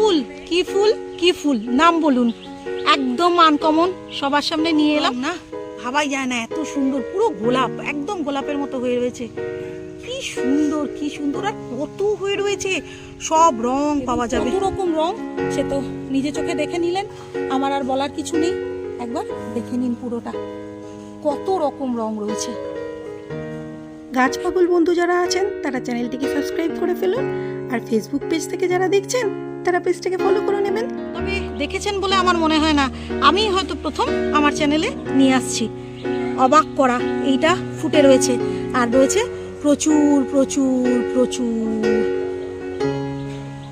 ফুল? কি ফুল? কি ফুল? নাম বলুন। একদম আনকমন সবার সামনে নিয়ে এলাম। না ভাবাই যায় না এত সুন্দর পুরো গোলাপ একদম গোলাপের মতো হয়ে রয়েছে। কি সুন্দর কি সুন্দর আর কত হয়ে রয়েছে। সব রং পাওয়া যাবে। কত রকম রং সে তো নিজে চোখে দেখে নিলেন। আমার আর বলার কিছু নেই। একবার দেখে নিন পুরোটা। কত রকম রং রয়েছে। গাছ পাগল বন্ধু যারা আছেন তারা চ্যানেলটিকে সাবস্ক্রাইব করে ফেলুন। আর ফেসবুক পেজ থেকে যারা দেখছেন তারা পেজটাকে ফলো করে নেবেন। তবে দেখেছেন বলে আমার মনে হয় না। আমি হয়তো প্রথম আমার চ্যানেলে নিয়ে আসছি। অবাক করা এইটা ফুটে রয়েছে। আর রয়েছে প্রচুর প্রচুর প্রচুর।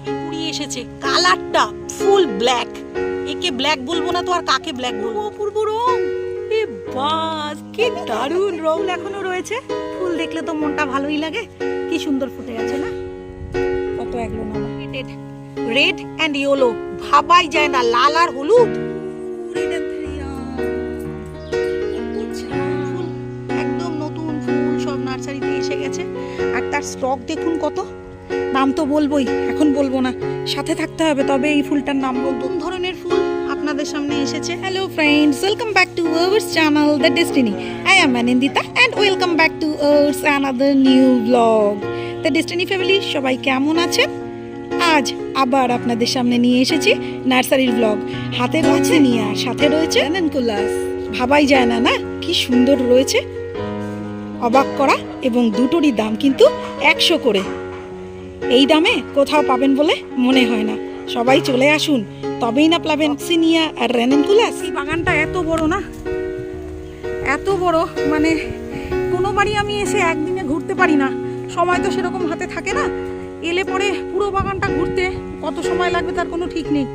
কুড়ি এসেছে। কালারটা ফুল ব্ল্যাক। একে ব্ল্যাক বলব না তো আর কাকে ব্ল্যাক বলব? অপূর্ব রং। এ বাস কি দারুণ রং এখনও রয়েছে। ফুল দেখলে তো মনটা ভালোই লাগে। কি সুন্দর ফুটে আছে না? কত একলো না। রেড অ্যান্ড ইয়েলো ভাবাই যায় না লাল আর হলুদ। একদম নতুন ফুল সব নার্সারিতে এসে গেছে। আর তার স্টক দেখুন কত। নাম তো বলবোই এখন বলব না। সাথে থাকতে হবে তবে এই ফুলটার নাম কোন ধরনের ফুল আপনাদের সামনে এসেছে। Hello friends welcome back to ours channel the destiny I am Anandita and welcome back to ours another new blog the destiny family সবাই কেমন আছেন? আজ আবার আপনাদের সামনে নিয়ে এসেছি নার্সারির ব্লগ হাতে রয়েছে নিয়ে আর সাথে রয়েছে নানকুলাস ভাবাই যায় না না? কি সুন্দর রয়েছে। অবাক করা এবং দুটোরই দাম কিন্তু একশো করে। এই দামে কোথাও পাবেন বলে মনে হয় না। সবাই চলে আসুন, তবেই না পাবেন সিনিয়া আর রেনেনকুলাস এই বাগানটা এত বড় না? এত বড় মানে কোনো বাড়ি আমি এসে একদিনে ঘুরতে পারি না। সময় তো সেরকম হাতে থাকে না। এলে পরে পুরো বাগানটা ঘুরতে কত সময় লাগবে তার কোনো ঠিক নেই।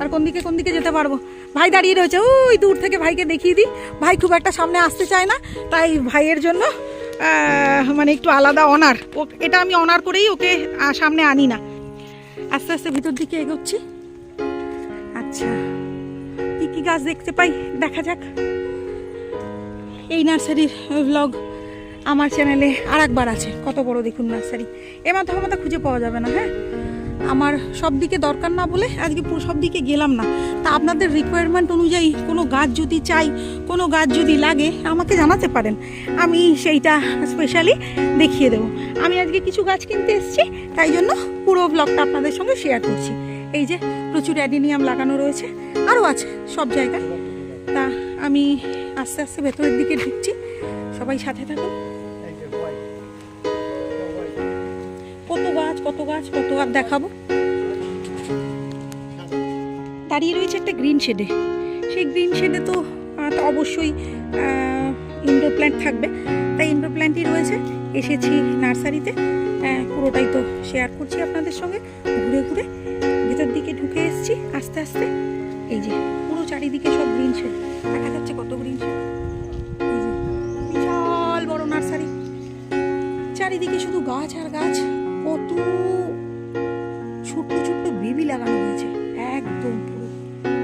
আর কোন দিকে কোন দিকে যেতে পারব? ভাই দাঁড়িয়ে রয়েছে, ওই দূর থেকে ভাইকে দেখিয়ে দিই। ভাই খুব একটা সামনে আসতে চায় না, তাই ভাইয়ের জন্য মানে একটু আলাদা অনার ও, এটা আমি অনার করেই ওকে সামনে আনি না। আস্তে আস্তে ভিতর দিকে এগোচ্ছি। আচ্ছা কি কি গাছ দেখতে পাই? দেখা যাক। এই নার্সারির ব্লগ আমার চ্যানেলে আর একবার আছে। কত বড় দেখুন নার্সারি। এ মাথা মাথা খুঁজে পাওয়া যাবে না হ্যাঁ? আমার সব দিকে দরকার না বলে আজকে সব দিকে গেলাম না। তা আপনাদের রিকোয়ারমেন্ট অনুযায়ী কোনো গাছ যদি চাই, কোনো গাছ যদি লাগে, আমাকে জানাতে পারেন। আমি সেইটা স্পেশালি দেখিয়ে দেবো। আমি আজকে কিছু গাছ কিনতে এসেছি, তাই জন্য পুরো ব্লগটা আপনাদের সঙ্গে শেয়ার করছি। এই যে প্রচুর অ্যাডিনিয়াম লাগানো রয়েছে আরও আছে সব জায়গায়। তা আমি আস্তে আস্তে ভেতরের দিকে ঢুকছি, সবাই সাথে থাকুন। কত গাছ কত গাছ দেখাবো? দাঁড়িয়ে রয়েছে একটা গ্রিন শেডে সেই গ্রিন শেডে তো অবশ্যই ইনডোর প্ল্যান্ট থাকবে। তাই ইনডোর প্ল্যান্টই রয়েছে। এসেছি নার্সারিতে। আহ, পুরোটাই তো শেয়ার করছি আপনাদের সঙ্গে। ঘুরে ঘুরে ভেতর দিকে ঢুকে এসেছি। আস্তে আস্তে এই যে পুরো চারিদিকে সব গ্রিন শেড দেখা যাচ্ছে কত গ্রিন শেড বিশাল বড় নার্সারি। চারিদিকে শুধু গাছ আর গাছ। কত ছোট্ট ছোট্ট বেবি লাগানো হয়েছে। একদম পুরো।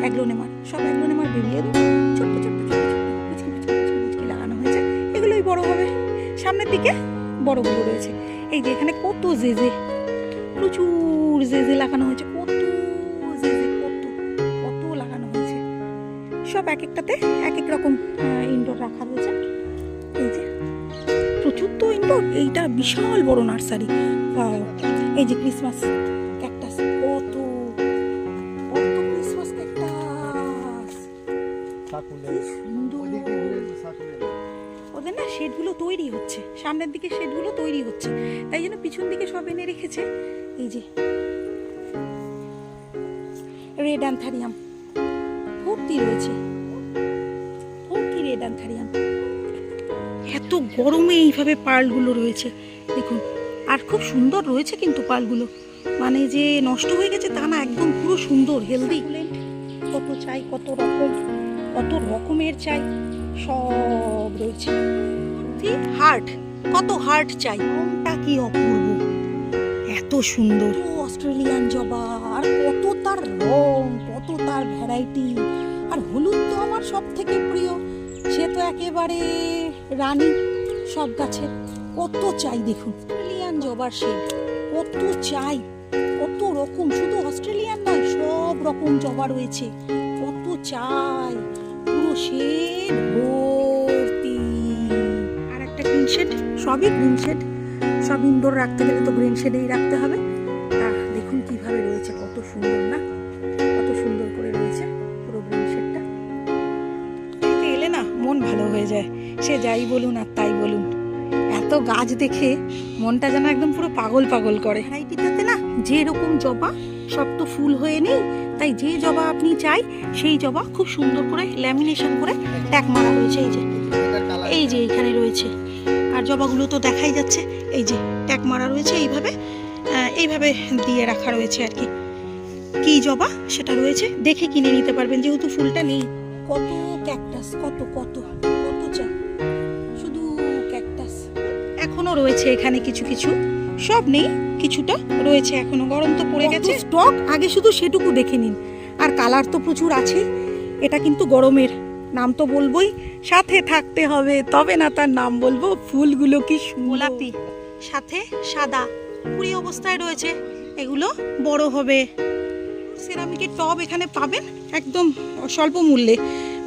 অ্যাগ্লোনেমার, সব অ্যাগ্লোনেমার বেবি। একদম ছোট্ট ছোট্ট ছোট্ট ছোট্ট। লাগানো হয়েছে। এগুলোই বড় হবে। সামনের দিকে বড়গুলো রয়েছে। এই যে এখানে কত জেজে, প্রচুর জেজে লাগানো হয়েছে। কত জেজে, কত কত লাগানো হয়েছে। সব এক একটাতে এক এক রকম ইনডোর রাখা রয়েছে। এই যে ইনডোর এইটা বিশাল বড় নার্সারি। এই যে ক্রিসমাস ক্যাকটাস কত কত ক্রিসমাস ক্যাকটাস। ওদের না শেডগুলো তৈরি হচ্ছে সামনের দিকে শেডগুলো তৈরি হচ্ছে তাই জন্য পিছন দিকে সব এনে রেখেছে। এই যে রেড অ্যান্থারিয়াম। ভর্তি রয়েছে। ভর্তি রেড অ্যান্থারিয়াম। এত গরমে এইভাবে পার্লগুলো রয়েছে। দেখুন, আর খুব সুন্দর রয়েছে কিন্তু পার্লগুলো। মানে যে নষ্ট হয়ে গেছে তা না, একদম পুরো সুন্দর হেলদি কত চাই, কত রকম, কত রকমের চাই, সব রয়েছে। হার্ট কত হার্ট চাই। রংটা কি অপূর্ব! এত সুন্দর। অস্ট্রেলিয়ান জবা আর কত তার রং, কত তার ভ্যারাইটি আর হলুদ তো আমার সব থেকে প্রিয়। সে তো একেবারে রানী সব গাছের। কত চাই দেখুন, অস্ট্রেলিয়ান জবার শেড কত চাই, কত রকম, শুধু অস্ট্রেলিয়ান নয়, সব রকম জবা রয়েছে। কত চাই, পুরো শেড ভর্তি। আর একটা গ্রিন শেড সবই গ্রিন শেড সব ইনডোর রাখতে গেলে তো গ্রিন শেডেই রাখতে হবে। দেখুন কীভাবে রয়েছে, কত সুন্দর না? হয়ে যায়। সে যাই বলুন আর তাই বলুন। এত গাছ দেখে মনটা যেন একদম পুরো পাগল পাগল করে। ভ্যারাইটিটাতে না যে রকম জবা, সব তো ফুল হয়ে নেই। তাই যে জবা আপনি চাই, সেই জবা খুব সুন্দর করে ল্যামিনেশন করে ট্যাগ মারা রয়েছে এই যে। এই যে এইখানে রয়েছে। আর জবাগুলো তো দেখাই যাচ্ছে। এই যে ট্যাগ মারা রয়েছে এইভাবে এইভাবে দিয়ে রাখা রয়েছে আর কি। কি জবা? সেটা রয়েছে। দেখে কিনে নিতে পারবেন, যেহেতু ফুলটা নেই। কত ক্যাকটাস, কত কত। এখনও রয়েছে এখানে কিছু কিছু। সব নেই কিছুটা রয়েছে এখনও। গরম তো পড়ে গেছে। স্টক আগে শুধু সেটুকু দেখে নিন। আর কালার তো প্রচুর আছে। এটা কিন্তু গরমের। নাম তো বলবোই সাথে থাকতে হবে। তবে না তার নাম বলব ফুলগুলো কি গোলাপি সাথে সাদা। কুড়ি অবস্থায় রয়েছে। এগুলো বড় হবে। সেরামিকের টব এখানে পাবেন একদম স্বল্প মূল্যে।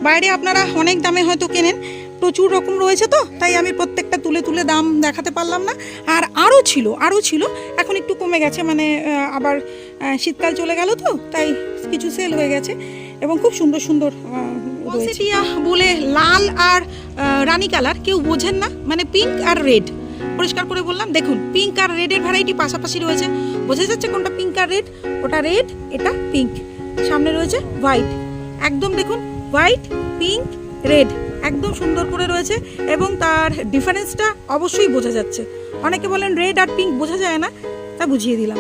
বাইরে আপনারা অনেক দামে হয়তো কেনেন। প্রচুর রকম রয়েছে তো, তাই আমি প্রত্যেকটা তুলে তুলে দাম দেখাতে পারলাম না। আর আরও ছিল আরও ছিল, এখন একটু কমে গেছে মানে আবার শীতকাল চলে গেল তো, তাই কিছু সেল হয়ে গেছে এবং খুব সুন্দর সুন্দর বলে লাল আর রানী কালার কেউ বোঝেন না মানে পিঙ্ক আর রেড পরিষ্কার করে বললাম, দেখুন পিঙ্ক আর রেডের ভ্যারাইটি পাশাপাশি রয়েছে। বোঝা যাচ্ছে কোনটা পিঙ্ক আর রেড ওটা রেড এটা পিঙ্ক সামনে রয়েছে হোয়াইট একদম দেখুন হোয়াইট পিঙ্ক রেড একদম সুন্দর করে রয়েছে এবং তার ডিফারেন্সটা অবশ্যই বোঝা যাচ্ছে। অনেকে বলেন রেড আর পিঙ্ক বোঝা যায় না, তা বুঝিয়ে দিলাম।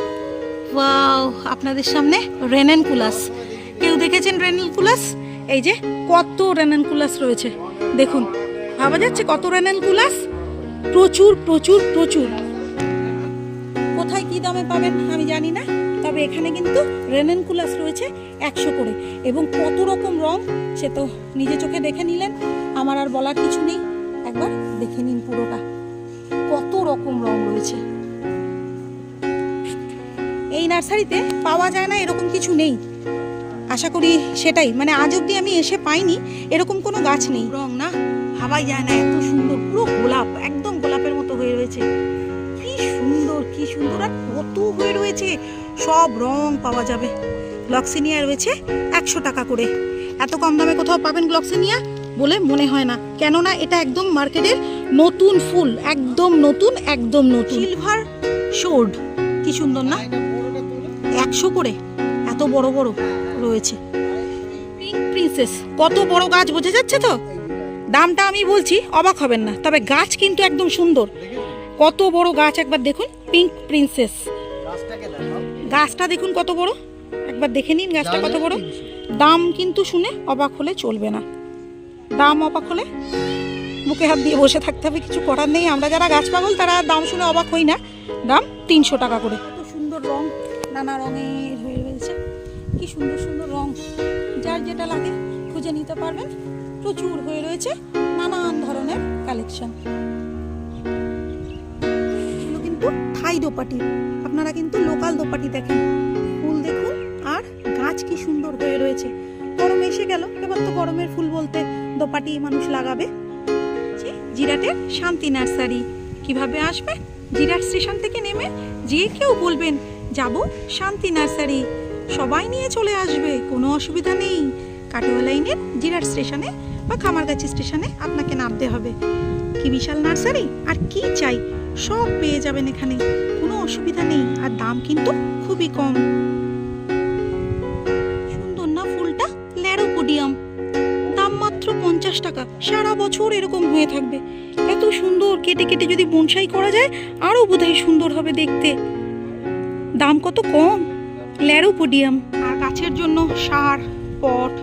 ওয়াও, আপনাদের সামনে রেনেন কুলাস কেউ দেখেছেন রেনেন কুলাস এই যে, কত রেনেন কুলাস রয়েছে। দেখুন, ভাবা যাচ্ছে কত রেনেন কুলাস প্রচুর প্রচুর প্রচুর। কোথায় কি দামে পাবেন আমি জানি না, তবে এখানে কিন্তু রেনেন কুলাস রয়েছে একশো করে। এবং কত রকম রং, সে তো নিজে চোখে দেখে নিলেন। আমার আর বলার কিছু নেই। একবার দেখে নিন পুরোটা। কত রকম রং রয়েছে। এই নার্সারিতে পাওয়া যায় না এরকম কিছু নেই। আশা করি সেটাই। মানে আজ অব্দি আমি এসে পাইনি, এরকম কোনো গাছ নেই। রং না? ভাবাই যায় না, এত সুন্দর। পুরো গোলাপ, একদম গোলাপের মতো হয়ে রয়েছে। কি সুন্দর কি সুন্দর, আর কত হয়ে রয়েছে। সব রং পাওয়া যাবে। গ্লক্সিনিয়া রয়েছে একশো টাকা করে। এত কম দামে কোথাও পাবেন গ্লক্সিনিয়া বলে মনে হয় না। কেননা এটা একদম মার্কেটের নতুন ফুল। একদম নতুন একদম নতুন। সিলভার শোর্ড কি সুন্দর না? একশো করে। এত বড় বড় রয়েছে। Pink princess. কত বড় গাছ, বোঝা যাচ্ছে তো? দামটা আমি বলছি, অবাক হবেন না। তবে গাছ কিন্তু একদম সুন্দর। কত বড় গাছ একবার দেখুন, পিঙ্ক প্রিন্সেস। গাছটা দেখুন কত বড়। একবার দেখে নিন গাছটা কত বড়। দাম কিন্তু শুনে অবাক হলে চলবে না। দাম অবাক হলে মুখে হাত দিয়ে বসে থাকতে হবে, কিছু করার নেই। আমরা যারা গাছ পাগল, তারা দাম শুনে অবাক হই না। দাম তিনশো টাকা করে। কত সুন্দর রং, নানা রঙের হয়ে রয়েছে। কি সুন্দর সুন্দর রং। যার যেটা লাগে খুঁজে নিতে পারবেন। প্রচুর হয়ে রয়েছে নানান ধরনের কালেকশন। এগুলো কিন্তু থাই দোপাটি। আপনারা কিন্তু লোকাল দোপাটি দেখেন। ফুল দেখুন। আর গাছ কি সুন্দর হয়ে রয়েছে। গরম এসে গেল। এবার তো গরমের ফুল বলতে দোপাটি মানুষ লাগাবে? জিরাটের শান্তি নার্সারি। কীভাবে আসবে? জিরাট স্টেশন থেকে নেমে যে কেউ বলবেন, যাব শান্তি নার্সারি। সবাই নিয়ে চলে আসবে, কোনো অসুবিধা নেই। কাটোয়া লাইনের জিরাট স্টেশনে বা খামারগাছি স্টেশনে আপনাকে নামতে হবে। কি বিশাল নার্সারি? আর কি চাই? সব পেয়ে যাবেন এখানে। কোনো অসুবিধা নেই। আর দাম কিন্তু খুবই কম। টাকা সারা বছর এরকম হয়ে থাকবে। এত সুন্দর কেটে কেটে যদি বনসাই করা যায় আরও বোধহয় সুন্দর হবে দেখতে। দাম কত কম? ল্যারোপোডিয়াম আর গাছের জন্য সার পট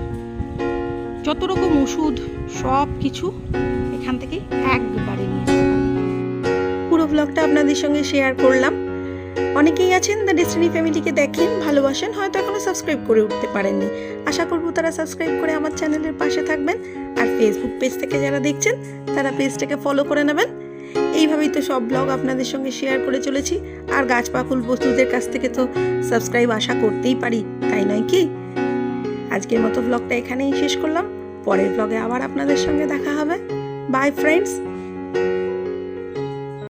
যত রকম ওষুধ সব কিছু এখান থেকে একবারে নিয়ে পুরো ব্লগটা আপনাদের সঙ্গে শেয়ার করলাম। অনেকেই আছেন দ্য ডেস্টিনি ফ্যামিলিকে দেখেন, ভালোবাসেন, হয়তো এখনও সাবস্ক্রাইব করে উঠতে পারেননি। আশা করব তারা সাবস্ক্রাইব করে আমার চ্যানেলের পাশে থাকবেন। আর ফেসবুক পেজ থেকে যারা দেখছেন, তারা পেজটাকে ফলো করে নেবেন। এইভাবেই তো সব ব্লগ আপনাদের সঙ্গে শেয়ার করে চলেছি। আর গাছ পাকুল বস্তুদের কাছ থেকে তো সাবস্ক্রাইব আশা করতেই পারি, তাই নয় কি? আজকের মতো ব্লগটা এখানেই শেষ করলাম। পরের ব্লগে আবার আপনাদের সঙ্গে দেখা হবে। By friends